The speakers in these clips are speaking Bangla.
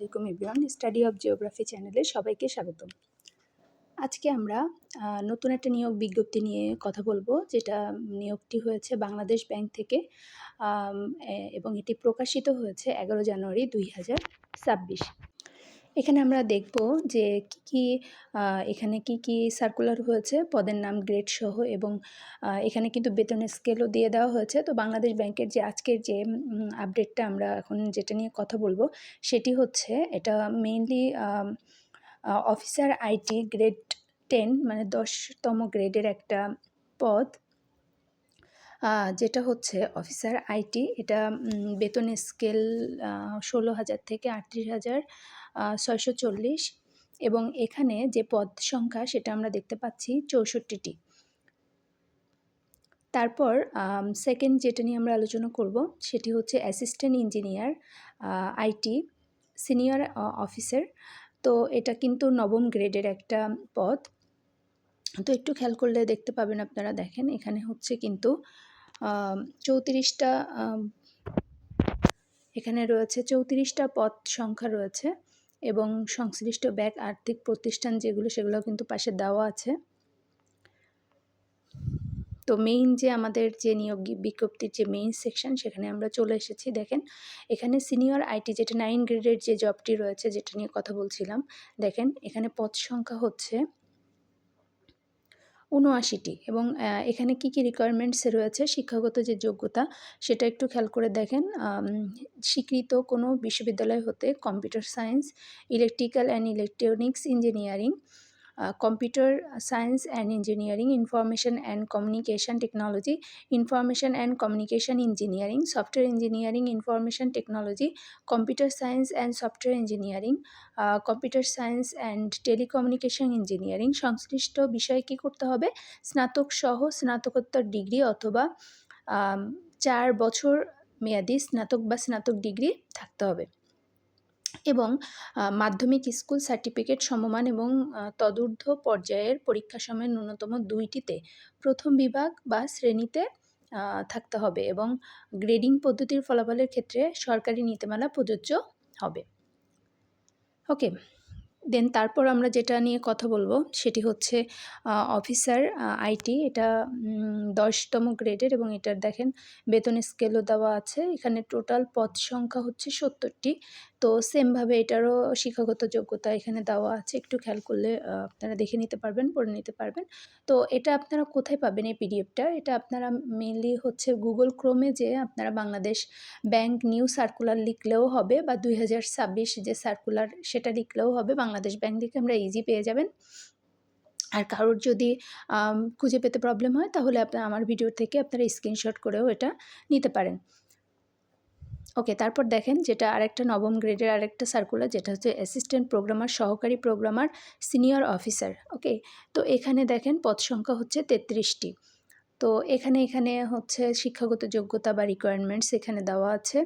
আলাইকুম এভরিওয়ান, স্টাডি অফ জিওগ্রাফি চ্যানেলে সবাইকে স্বাগতম। আজকে আমরা নতুন একটা নিয়োগ বিজ্ঞপ্তি নিয়ে কথা বলব, যেটা নিয়োগটি হয়েছে বাংলাদেশ ব্যাংক থেকে এবং এটি প্রকাশিত হয়েছে এগারো জানুয়ারি দুই হাজার ছাব্বিশ। এখানে আমরা দেখব যে কি কি এখানে কি কি সার্কুলার হয়েছে, পদের নাম গ্রেড সহ এবং এখানে কিন্তু বেতনের স্কেলও দিয়ে দেওয়া হয়েছে। তো বাংলাদেশ ব্যাংকের যে আজকের যে আপডেটটা আমরা এখন যেটা নিয়ে কথা বলব, সেটি হচ্ছে এটা mainly officer IT grade ten মানে দশতম গ্রেডের একটা পদ। যেটা হচ্ছে অফিসার আইটি এটা বেতনের স্কেল ষোলো হাজার থেকে আটত্রিশ হাজার। ছয়শো চল্লিশ এবং এখানে যে পদ সংখ্যা সেটা আমরা দেখতে পাচ্ছি চৌষট্টিটি। তারপর সেকেন্ড যেটা নিয়ে আমরা আলোচনা করব সেটি হচ্ছে assistant engineer IT senior officer তো এটা কিন্তু নবম গ্রেডের একটা পদ। তো একটু খেয়াল করলে দেখতে পাবেন আপনারা, দেখেন এখানে হচ্ছে কিন্তু চৌত্রিশটা এখানে রয়েছে চৌত্রিশটা পদ সংখ্যা রয়েছে। এবং সংশ্লিষ্ট ব্যাংক, আর্থিক প্রতিষ্ঠান যেগুলো সেগুলো কিন্তু পাশে দেওয়া আছে। তো মেইন যে আমাদের যে নিয়োগ বিজ্ঞপ্তির যে মেইন সেকশন সেখানে আমরা চলে এসেছি। দেখেন, এখানে সিনিয়র আইটি যেটা নাইন গ্রেডের যে জবটি রয়েছে, যেটা নিয়ে কথা বলছিলাম, দেখেন, এখানে পদ সংখ্যা হচ্ছে উনআশিটি এবং এখানে কি কি রিকোয়ারমেন্টস রয়েছে, শিক্ষাগত যে যোগ্যতা সেটা একটু খেয়াল করে দেখেন। স্বীকৃত কোনো বিশ্ববিদ্যালয় হতে computer science electrical and electronics engineering computer science and engineering information and communication technology information and communication engineering software engineering information technology computer science and software engineering computer science and telecommunication engineering সংশ্লিষ্ট বিষয়ে কী করতে হবে? স্নাতক সহ স্নাতকোত্তর ডিগ্রি অথবা চার বছর মেয়াদি স্নাতক বা স্নাতক ডিগ্রি থাকতে হবে। এবং মাধ্যমিক স্কুল সার্টিফিকেট সমমান এবং তদূর্ধ্ব পর্যায়ের পরীক্ষা সময়ের ন্যূনতম দুইটিতে প্রথম বিভাগ বা শ্রেণীতে থাকতে হবে এবং গ্রেডিং পদ্ধতির ফলাফলের ক্ষেত্রে সরকারি নীতিমালা প্রযোজ্য হবে। ওকে, দেন তারপর আমরা যেটা নিয়ে কথা বলব সেটি হচ্ছে অফিসার আইটি। এটা দশতম গ্রেডের এবং এটার দেখেন, বেতন স্কেলও দেওয়া আছে। এখানে টোটাল পদ সংখ্যা হচ্ছে সত্তরটি। তো সেমভাবে এটারও শিক্ষাগত যোগ্যতা এখানে দেওয়া আছে। একটু খেয়াল করলে আপনারা দেখে নিতে পারবেন, পড়ে নিতে পারবেন। তো এটা আপনারা কোথায় পাবেন এই পিডিএফটা এটা আপনারা মেনলি হচ্ছে গুগল ক্রোমে যে আপনারা বাংলাদেশ ব্যাংক নিউ সার্কুলার লিখলেও হবে বা দুই হাজার ছাব্বিশ যে সার্কুলার সেটা লিখলেও হবে, বাংলাদেশ ব্যাংক লিখে আমরা ইজি পেয়ে যাবেন। আর কারোর যদি খুঁজে পেতে প্রবলেম হয়, তাহলে আপনার আমার ভিডিও থেকে আপনারা স্ক্রিনশট করেও এটা নিতে পারেন। ওকে তারপর দেখেন যেটা আরেকটা নবম গ্রেডের আরেকটা সার্কুলার যেটা হচ্ছে অ্যাসিস্ট্যান্ট প্রোগ্রামার সহকারী প্রোগ্রামার সিনিয়র অফিসার ওকে তো এখানে দেখেন পদ সংখ্যা হচ্ছে তেত্রিশটি। তো এখানে এখানে হচ্ছে শিক্ষাগত যোগ্যতা বা রিকোয়ারমেন্টস এখানে দেওয়া আছে।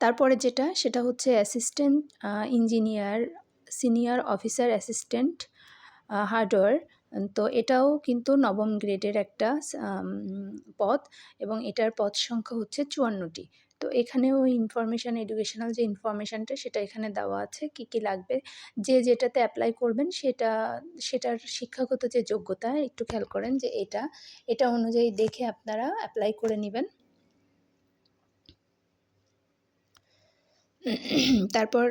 তারপরে যেটা, সেটা হচ্ছে assistant engineer senior officer assistant hardware তো এটাও কিন্তু নবম গ্রেডের একটা পদ এবং এটার পদ সংখ্যা হচ্ছে চুয়ান্নটি। তো এখানেও ইনফরমেশান এডুকেশনাল যে ইনফরমেশানটা সেটা এখানে দেওয়া আছে। কি কি লাগবে? যে যেটাতে অ্যাপ্লাই করবেন, সেটা, সেটার শিক্ষাগত যে যোগ্যতা, একটু খেয়াল করেন যে এটা এটা অনুযায়ী দেখে আপনারা অ্যাপ্লাই করে নেবেন। তারপর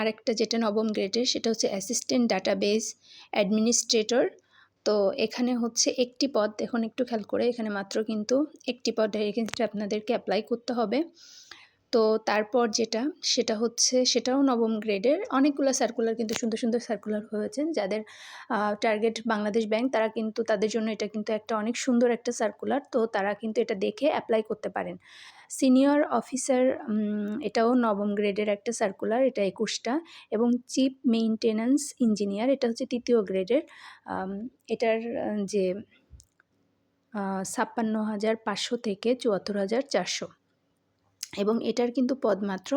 আরেকটা যেটা নবম গ্রেডের সেটা হচ্ছে অ্যাসিস্ট্যান্ট ডাটাবেস অ্যাডমিনিস্ট্রেটর তো এখানে হচ্ছে একটি পদ দেখুন একটু খেয়াল করে, এখানে মাত্র কিন্তু একটি পদ এগেনস্টে আপনাদেরকে অ্যাপ্লাই করতে হবে। তো তারপর যেটা, সেটা হচ্ছে সেটাও নবম গ্রেডের অনেকগুলো সার্কুলার কিন্তু সুন্দর সুন্দর সার্কুলার হয়েছে যাদের টার্গেট বাংলাদেশ ব্যাংক তারা কিন্তু তাদের জন্য এটা কিন্তু একটা অনেক সুন্দর একটা সার্কুলার তো তারা কিন্তু এটা দেখে অ্যাপ্লাই করতে পারেন। সিনিয়র অফিসার এটাও নবম গ্রেডের একটা সার্কুলার এটা একুশটা। এবং চিফ মেইনটেন্যান্স ইঞ্জিনিয়ার এটা হচ্ছে তৃতীয় গ্রেডের এটার যে ছাপ্পান্ন হাজার পাঁচশো থেকে চুয়াত্তর হাজার চারশো। এবং এটার কিন্তু পদ মাত্র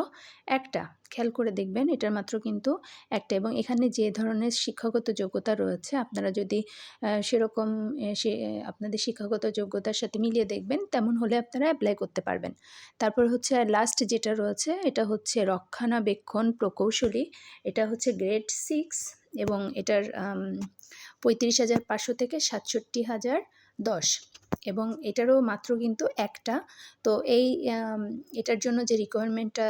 একটা। খেয়াল করে দেখবেন, এটার মাত্র কিন্তু একটা এবং এখানে যে ধরনের শিক্ষাগত যোগ্যতা রয়েছে, আপনারা যদি সেরকম সে আপনাদের শিক্ষাগত যোগ্যতার সাথে মিলিয়ে দেখবেন, তেমন হলে আপনারা অ্যাপ্লাই করতে পারবেন। তারপর হচ্ছে লাস্ট যেটা রয়েছে, এটা হচ্ছে রক্ষণাবেক্ষণ প্রকৌশলী। এটা হচ্ছে গ্রেড সিক্স এবং এটার পঁয়ত্রিশ হাজার পাঁচশো থেকে সাতষট্টি হাজার দশ। এবং এটারও মাত্র কিন্তু একটা। তো এই এটার জন্য যে রিকোয়ারমেন্টটা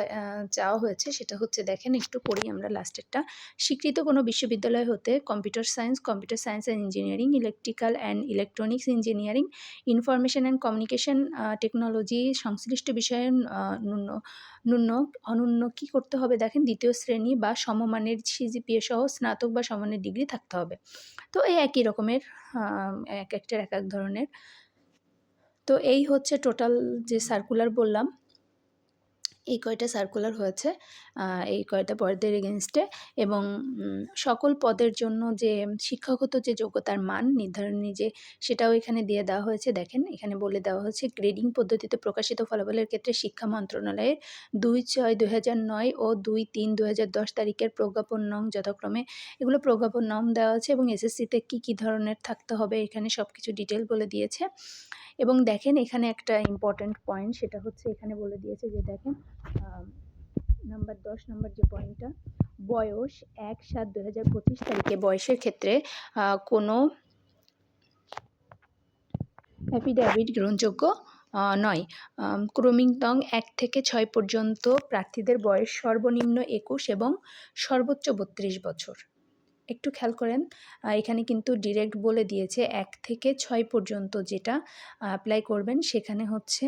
চাওয়া হয়েছে সেটা হচ্ছে দেখেন একটু পড়ি আমরা লাস্টেরটা স্বীকৃত কোনো বিশ্ববিদ্যালয় হতে computer science computer science and engineering electrical and electronics engineering information and communication technology সংশ্লিষ্ট বিষয়ে ন্যূন ন্যূন অনন্য কী করতে হবে দেখেন দ্বিতীয় শ্রেণি বা সমমানের সিজিপিএ সহ স্নাতক বা সমমানের ডিগ্রি থাকতে হবে। তো এই একই রকমের এক একটার এক এক ধরনের। তো এই হচ্ছে টোটাল যে সার্কুলার বললাম, এই কয়টা সার্কুলার হয়েছে এই কয়টা পদের এগেনস্টে এবং সকল পদের জন্য যে শিক্ষাগত যে যোগ্যতার মান নির্ধারণী যে সেটাও এখানে দিয়ে দেওয়া হয়েছে। দেখেন, এখানে বলে দেওয়া হয়েছে গ্রেডিং পদ্ধতিতে প্রকাশিত ফলাফলের ক্ষেত্রে শিক্ষা মন্ত্রণালয়ের দুই ছয় হাজার নয় ও দুই তিন দু দশ তারিখের প্রজ্ঞাপন নং যথাক্রমে এগুলো প্রজ্ঞাপন নং দেওয়া আছে এবং এসএসসিতে কী কী ধরনের থাকতে হবে এখানে সব কিছু ডিটেল বলে দিয়েছে। এবং দেখেন এখানে একটা ইম্পর্ট্যান্ট পয়েন্ট সেটা হচ্ছে এখানে বলে দিয়েছে যে দেখেন নাম্বার দশ নম্বর যে পয়েন্টটা বয়স এক সাত দু হাজার পঁচিশ তারিখে, বয়সের ক্ষেত্রে কোনো অ্যাফিডেভিট গ্রহণযোগ্য নয়। ক্রমিং টং এক থেকে ছয় পর্যন্ত প্রার্থীদের বয়স সর্বনিম্ন একুশ এবং সর্বোচ্চ বত্রিশ বছর। একটু খেয়াল করেন এখানে কিন্তু ডিরেক্ট বলে দিয়েছে এক থেকে ছয় পর্যন্ত যেটা অ্যাপ্লাই করবেন সেখানে হচ্ছে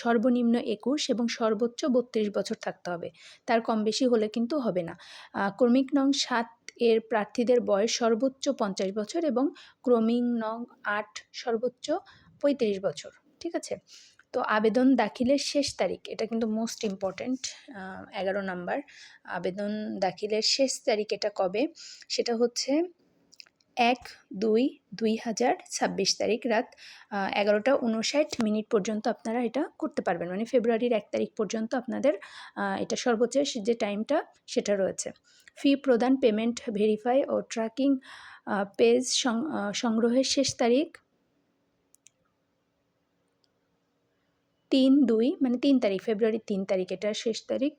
সর্বনিম্ন একুশ এবং সর্বোচ্চ বত্রিশ বছর থাকতে হবে। তার কম বেশি হলে কিন্তু হবে না। ক্রমিক নং সাত এর প্রার্থীদের বয়স সর্বোচ্চ পঞ্চাশ বছর এবং ক্রমিক নং আট সর্বোচ্চ পঁয়ত্রিশ বছর, ঠিক আছে? তো আবেদন দাখিলের শেষ তারিখ, এটা কিন্তু মোস্ট ইম্পর্ট্যান্ট এগারো নাম্বার। আবেদন দাখিলের শেষ তারিখ এটা কবে? সেটা হচ্ছে এক দুই দুই হাজার ছাব্বিশ তারিখ রাত এগারোটা উনষাট মিনিট পর্যন্ত আপনারা এটা করতে পারবেন। মানে ফেব্রুয়ারির এক তারিখ পর্যন্ত আপনাদের এটা সর্বোচ্চ যে টাইমটা সেটা রয়েছে। ফি প্রদান, পেমেন্ট ভেরিফাই ও ট্র্যাকিং পেজ সংগ্রহের শেষ তারিখ তিন দুই মানে তিন তারিখ ফেব্রুয়ারির তিন তারিখ এটার শেষ তারিখ।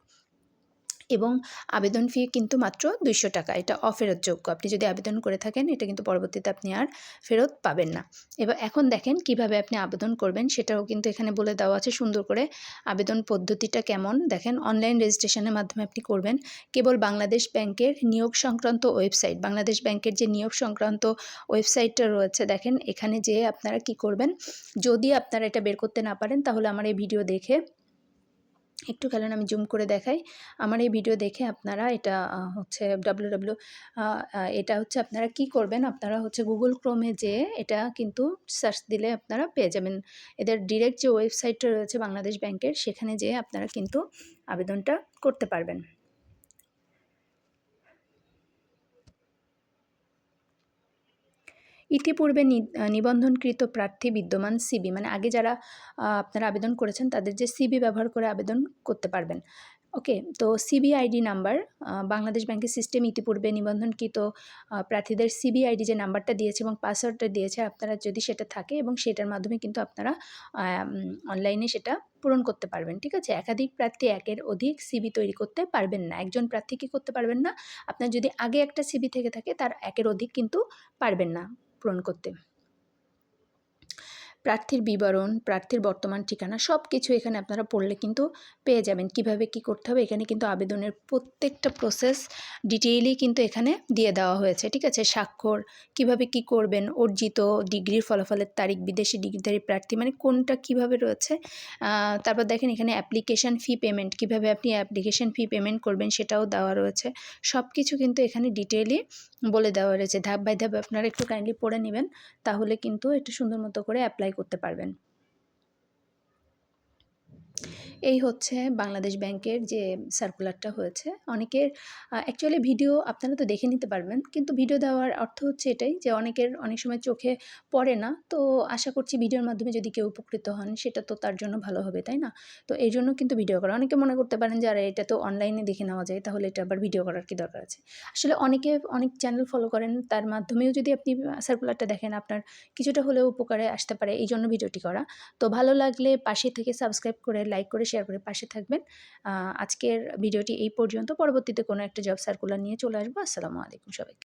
এবং আবেদন ফি কিন্তু মাত্র দুইশো টাকা। এটা অফেরতযোগ্য। আপনি যদি আবেদন করে থাকেন, এটা কিন্তু পরবর্তীতে আপনি আর ফেরত পাবেন না। এবার এখন দেখেন কীভাবে আপনি আবেদন করবেন, সেটাও কিন্তু এখানে বলে দেওয়া আছে। সুন্দর করে আবেদন পদ্ধতিটা কেমন? দেখেন অনলাইন রেজিস্ট্রেশনের মাধ্যমে আপনি করবেন। কেবল বাংলাদেশ ব্যাংকের নিয়োগ সংক্রান্ত ওয়েবসাইট বাংলাদেশ ব্যাংকের যে নিয়োগ সংক্রান্ত ওয়েবসাইটটা রয়েছে, দেখেন, এখানে যে আপনারা কি করবেন? যদি আপনারা এটা বের করতে না পারেন, তাহলে আমার এই ভিডিও দেখে একটু খেলেন, আমি জুম করে দেখাই। আমার এই ভিডিও দেখে আপনারা এটা হচ্ছে ডাব্লু ডাব্লু এটা হচ্ছে আপনারা কি করবেন? আপনারা হচ্ছে গুগল ক্রোমে যে এটা কিন্তু সার্চ দিলে আপনারা পেয়ে যাবেন। এদের ডিরেক্ট যে ওয়েবসাইটটা রয়েছে বাংলাদেশ ব্যাংকের সেখানে যেয়ে আপনারা কিন্তু আবেদনটা করতে পারবেন। ইতিপূর্বে নিবন্ধনকৃত প্রার্থী বিদ্যমান সিবি মানে আগে যারা আপনারা আবেদন করেছেন তাদের যে সিবি ব্যবহার করে আবেদন করতে পারবেন। ওকে, তো সিবি আইডি নাম্বার বাংলাদেশ ব্যাংকের সিস্টেম ইতিপূর্বে নিবন্ধনকৃত প্রার্থীদের সিবি আইডি যে নাম্বারটা দিয়েছে এবং পাসওয়ার্ডটা দিয়েছে, আপনারা যদি সেটা থাকে এবং সেটার মাধ্যমে কিন্তু আপনারা অনলাইনে সেটা পূরণ করতে পারবেন, ঠিক আছে? একাধিক প্রার্থী একের অধিক সিবি তৈরি করতে পারবেন না, একজন প্রার্থী কি করতে পারবেন না? আপনার যদি আগে একটা সিবি থেকে থাকে, তার একের অধিক কিন্তু পারবেন না। পূরণ করতে। প্রার্থীর বিবরণ, প্রার্থীর বর্তমান ঠিকানা সব কিছু এখানে আপনারা পড়লে কিন্তু পেয়ে যাবেন। কীভাবে কি করতে হবে এখানে কিন্তু আবেদনের প্রত্যেকটা প্রসেস ডিটেইলি কিন্তু এখানে দিয়ে দেওয়া হয়েছে, ঠিক আছে? স্বাক্ষর, কীভাবে কি করবেন, অর্জিত ডিগ্রির ফলাফলের তারিখ, বিদেশি ডিগ্রিধারী প্রার্থী মানে কোনটা কীভাবে রয়েছে? তারপর দেখেন এখানে অ্যাপ্লিকেশান ফি পেমেন্ট কীভাবে আপনি অ্যাপ্লিকেশান ফি পেমেন্ট করবেন সেটাও দেওয়া রয়েছে। সব কিছু কিন্তু এখানে ডিটেইলি বলে দেওয়া রয়েছে। ধাপ বাই ধাপ আপনারা একটু কাইন্ডলি পড়ে নেবেন, তাহলে কিন্তু একটু সুন্দর মতো করে অ্যাপ্লাই করতে পারবেন। এই হচ্ছে বাংলাদেশ ব্যাংকের যে সার্কুলারটা হয়েছে। অনেকের অ্যাকচুয়ালি ভিডিও আপনারা তো দেখে নিতে পারবেন, কিন্তু ভিডিও দেওয়ার অর্থ হচ্ছে এটাই যে অনেকের অনেক সময় চোখে পড়ে না। তো আশা করছি ভিডিওর মাধ্যমে যদি কেউ উপকৃত হন, সেটা তো তার জন্য ভালো হবে, তাই না? তো এই জন্য কিন্তু ভিডিও করা। অনেকে মনে করতে পারেন যে, আর, এটা তো অনলাইনে দেখে নেওয়া যায়, তাহলে এটা আবার ভিডিও করার কি দরকার আছে? আসলে অনেকে অনেক চ্যানেল ফলো করেন, তার মাধ্যমেও যদি আপনি সার্কুলারটা দেখেন, আপনার কিছুটা হলেও উপকারে আসতে পারে এই জন্য ভিডিওটি করা। তো ভালো লাগলে পাশে থেকে সাবস্ক্রাইব করে লাইক করে শেয়ার করে পাশে থাকবেন। আজকের ভিডিওটি এই পর্যন্ত। পরবর্তীতে কোনো একটা জব সার্কুলার নিয়ে চলে আসব। আসসালামু আলাইকুম সবাইকে।